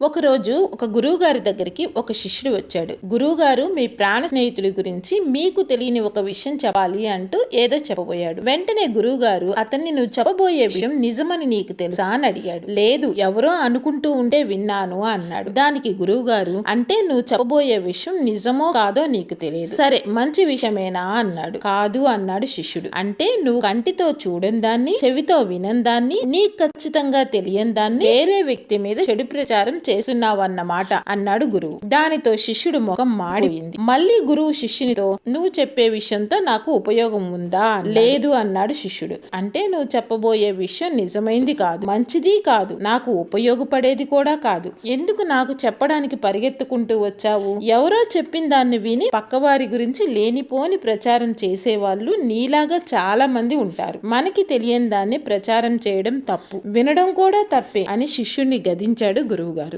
ఒకరోజు ఒక గురువుగారి దగ్గరికి ఒక శిష్యుడు వచ్చాడు. గురువుగారు మీ ప్రాణ స్నేహితుడి గురించి మీకు తెలియని ఒక విషయం చెప్పాలి అంటూ ఏదో చెప్పబోయాడు. వెంటనే గురువుగారు అతన్ని నువ్వు చెప్పబోయే విషయం నిజమని నీకు తెలుసా అని అడిగాడు. లేదు ఎవరో అనుకుంటూ ఉంటే విన్నాను అన్నాడు. దానికి గురువుగారు అంటే నువ్వు చెప్పబోయే విషయం నిజమో కాదో నీకు తెలియదు. సరే మంచి విషయమేనా అన్నాడు. కాదు అన్నాడు శిష్యుడు. అంటే నువ్వు కంటితో చూడని దాన్ని చెవితో వినని దాన్ని నీకు ఖచ్చితంగా తెలియని దాన్ని వేరే వ్యక్తి మీద చెడు ప్రచారం చేస్తున్నావన్నమాట అన్నాడు గురువు. దానితో శిష్యుడు ముఖం మాడిపోయింది. మళ్ళీ గురువు శిష్యునితో నువ్వు చెప్పే విషయంతో నాకు ఉపయోగం ఉందా? లేదు అన్నాడు శిష్యుడు. అంటే నువ్వు చెప్పబోయే విషయం నిజమైంది కాదు. మంచిది కాదు. నాకు ఉపయోగపడేది కూడా కాదు. ఎందుకు నాకు చెప్పడానికి పరిగెత్తుకుంటూ వచ్చావు? ఎవరో చెప్పిన దాన్ని విని పక్కవారి గురించి లేనిపోని ప్రచారం చేసేవాళ్ళు నీలాగా చాలా మంది ఉంటారు. మనకి తెలియని దాన్ని ప్రచారం చేయడం తప్పు. వినడం కూడా తప్పే అని శిష్యుణ్ణి గదించాడు గురువుగారు.